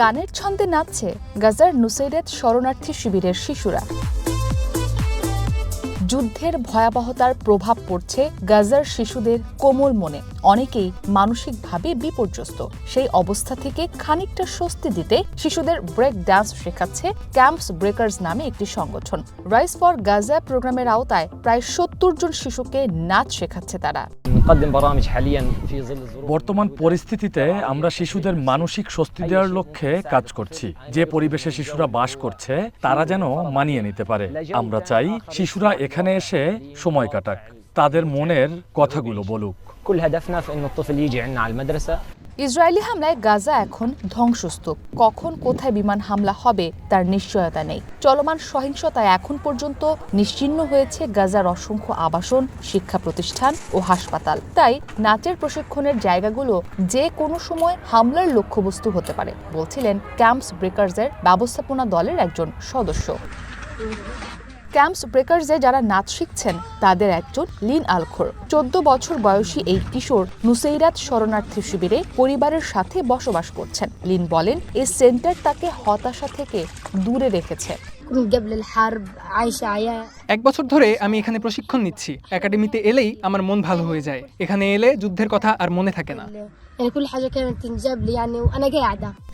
গানের ছন্দে নাচছে গাজার নুসৈরেত শরণার্থী শিবিরের শিশুরা। যুদ্ধের ভয়াবহতার প্রভাব পড়ছে গাজার শিশুদের কোমল মনে। অনেকেই মানসিকভাবে বিপর্যস্ত। সেই অবস্থা থেকে খানিকটা স্বস্তি দিতে শিশুদের ব্রেক ডান্স শেখাচ্ছে ক্যাম্পস ব্রেকার্স নামে একটি সংগঠন। রাইস ফর গাজা প্রোগ্রামের আওতায় প্রায় সত্তর জন শিশুকে নাচ শেখাচ্ছে তারা। বর্তমান পরিস্থিতিতে আমরা শিশুদের মানসিক স্বস্তি দেওয়ার লক্ষ্যে কাজ করছি। যে পরিবেশে শিশুরা বাস করছে তারা যেন মানিয়ে নিতে পারে। আমরা চাই শিশুরা এখানে এখানে এসে সময় কাটাক। তাদের মনের কথাগুলো বলুক। ইসরায়েলি হামলায় গাজা এখন ধ্বংসস্তূপ। কখন কোথায় বিমান হামলা হবে তার নিশ্চয়তা নেই। চলমান সহিংসতায় এখন পর্যন্ত নিশ্চিন্ন হয়েছে গাজার অসংখ্য আবাসন শিক্ষা প্রতিষ্ঠান ও হাসপাতাল। তাই নাচের প্রশিক্ষণের জায়গাগুলো যে কোনো সময় হামলার লক্ষ্যবস্তু হতে পারে বলছিলেন ক্যাম্পস ব্রেকার্সের ব্যবস্থাপনা দলের একজন সদস্য। ক্যাম্পস ব্রেকার্সে যারা নাচ শিখছেন, তাদের একজন লিন আলখোর। চোদ্দ বছর বয়সী এই কিশোর নুসেইরাত শরণার্থী শিবিরে পরিবারের সাথে বসবাস করছেন। লিন বলেন এই সেন্টার তাকে হতাশা থেকে দূরে রেখেছে। এক বছর ধরে আমি এখানে প্রশিক্ষণ নিচ্ছি। একাডেমিতে এলেই আমার মন ভালো হয়ে যায়। এখানে এলে যুদ্ধের কথা আর মনে থাকে না।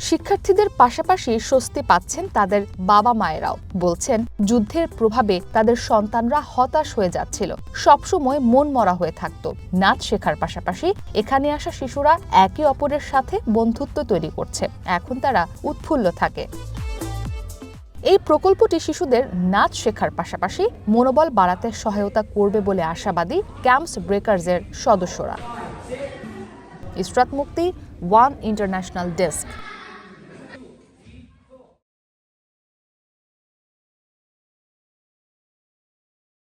শিক্ষার্থীদের পাশাপাশি স্বস্তি পাচ্ছেন তাদের বাবা মায়েরাও। বলছেন যুদ্ধের প্রভাবে তাদের সন্তানরা হতাশ হয়ে যাচ্ছিল। সবসময় মন মরা হয়ে থাকত। নাচ শেখার পাশাপাশি এখানে আসা শিশুরা একে অপরের সাথে বন্ধুত্ব তৈরি করছে। এখন তারা উৎফুল্ল থাকে। এই প্রকল্পটি শিশুদের নাচ শেখার পাশাপাশি মনোবল বাড়াতে সহায়তা করবে বলে আশাবাদী ক্যাম্পস ব্রেকার্সের সদস্যরা। ইসরাত মুক্তি ওয়ান ইন্টারন্যাশনাল ডেস্ক।